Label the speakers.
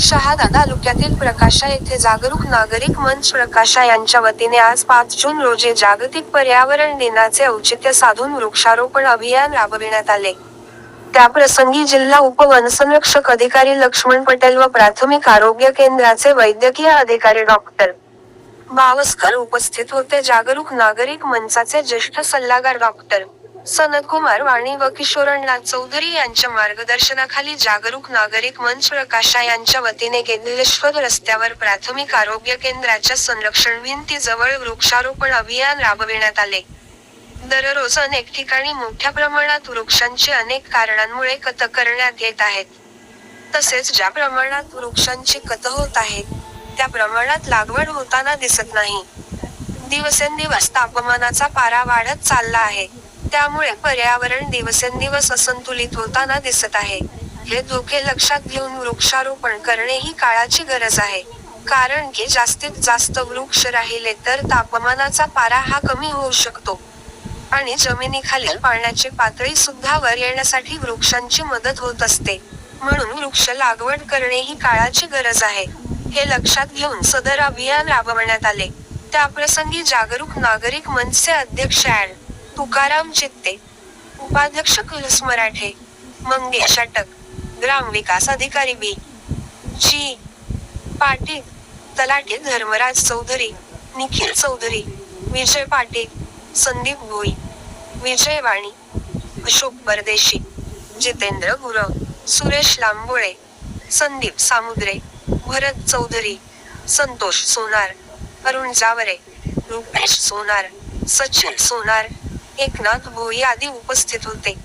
Speaker 1: शहादा तालुक्यातील प्रकाशा येथे जागरूक नागरिक मंच प्रकाशा यांच्या वतीने आज पाच जून रोजी जागतिक पर्यावरण दिनाचे औचित्य साधून वृक्षारोपण अभियान राबविण्यात आले. त्याप्रसंगी जिल्हा उपवनसंरक्षक अधिकारी लक्ष्मण पटेल व प्राथमिक आरोग्य केंद्राचे वैद्यकीय अधिकारी डॉक्टर बावस्कर उपस्थित होते. जागरूक नागरिक मंचाचे ज्येष्ठ सल्लागार डॉक्टर सनकुमार वाणी व किशोरनाथ चौधरी यांच्या मार्गदर्शनाखाली जागरूक नागरिक मंच प्रकाशा यांच्या वतीने गेदिलेश्वर रस्त्यावर प्राथमिक आरोग्य केंद्राच्या संरक्षण भिंतीजवळ वृक्षारोपण अभियान राबविण्यात आले. दररोज अनेक ठिकाणी मोठ्या प्रमाणात वृक्षांची अनेक कारणांमुळे कत करण्यात येत आहेत. तसेच ज्या प्रमाणात वृक्षांची कत होत आहेत त्या प्रमाणात लागवड होताना दिसत नाही. दिवसेंदिवस तापमानाचा पारा वाढत चालला आहे. त्यामुळे पर्यावरण दिवसेंदिवस असंतुलित होताना दिसत आहे. हे धोके लक्षात घेऊन वृक्षारोपण करणे ही काळाची गरज आहे. कारण की जास्तीत जास्त वृक्ष राहिले तर तापमानाचा पारा हा कमी होऊ शकतो. आणि जमिनीखालील पाण्याची पातळी सुद्धा वर येण्यासाठी वृक्षांची मदत होत असते. म्हणून वृक्ष लागवड करणे ही काळाची गरज आहे. हे लक्षात घेऊन सदर अभियान राबवण्यात आले. त्याप्रसंगी जागरूक नागरिक मंचचे अध्यक्ष ऍड तुकाराम चित्ते उपाध्यक्ष कुलस मराठे मंगेश अटक ग्रामविकास अधिकारी बी. जी. पाटील तलाठी धर्मराज चौधरी निखिल चौधरी विजय पाटील संदीप भोई विजय वाणी अशोक परदेशी जितेंद्र गुरव सुरेश लांबोळे संदीप सामुद्रे भरत चौधरी संतोष सोनार अरुण जावरे रुपेश सोनार सचिन सोनार एकनाथ भोई आदी उपस्थित होते.